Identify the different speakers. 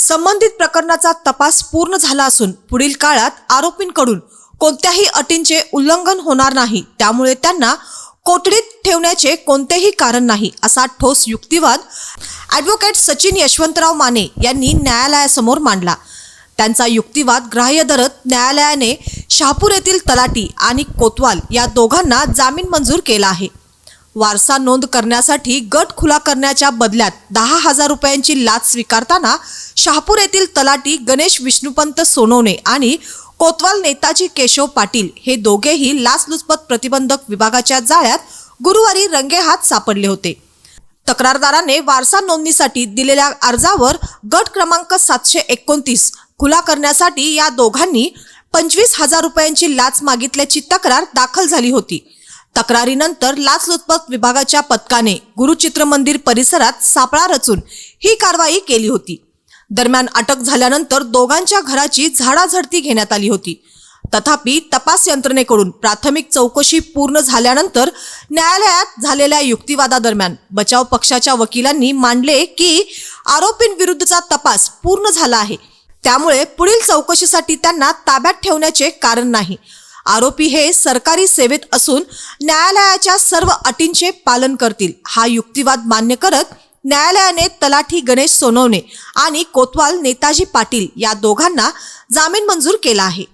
Speaker 1: संबंधित प्रकरणाचा तपास पूर्ण झाला असून पुढील काळात आरोपींकडून कोणत्याही अटींचे उल्लंघन होणार नाही. त्यामुळे त्यांना कोठडीत ठेवण्याचे कोणतेही कारण नाही असा ठोस युक्तिवाद ॲडव्होकेट सचिन यशवंतराव माने यांनी न्यायालयासमोर मांडला. त्यांचा युक्तिवाद ग्राह्य धरत न्यायालयाने शहापूर येथील तलाटी आणि कोतवाल या दोघांना जामीन मंजूर केला आहे. वारसा नोंद करण्यासाठी गट खुला करण्याच्या बदल्यात दहा हजार रुपयांची लाच स्वीकारताना शहापूर येथील तलाटी गणेश विष्णुपंत सोनवणे आणि कोतवाल नेताजी केशव पाटील हे दोघेही लाचलुचपत प्रतिबंधक विभागाच्या जाळ्यात गुरुवारी रंगेहात सापडले होते. तक्रारदाराने वारसा नोंदणीसाठी दिलेल्या अर्जावर गट क्रमांक सातशे एकोणतीस खुला करण्यासाठी या दोघांनी पंचवीस हजार रुपयांची लाच मागितल्याची तक्रार दाखल झाली होती. तक्रारीनंतर लाचलुचपत विभागाच्या पथकाने गुरुचित्र मंदिर परिसरात सापळा रचून ही कारवाई केली होती. दरम्यान अटक झाल्यानंतर दोघांच्या घराची झाडाझडती घेण्यात आली होती. तथापि तपास यंत्रणेकडून प्राथमिक चौकशी पूर्ण झाल्यानंतर न्यायालयात झालेल्या युक्तिवादादरम्यान बचाव पक्षाच्या वकिलांनी मांडले की आरोपींविरुद्धचा तपास पूर्ण झाला आहे. त्यामुळे पुढील चौकशीसाठी त्यांना ताब्यात ठेवण्याचे कारण नाही. आरोपी हे सरकारी सेवेत असून न्यायालयाच्या सर्व अटींचे पालन करतील. हा युक्तिवाद मान्य करत न्यायालयाने तलाठी गणेश सोनवणे आणि कोतवाल नेताजी पाटील या दोघांना जामीन मंजूर केला आहे.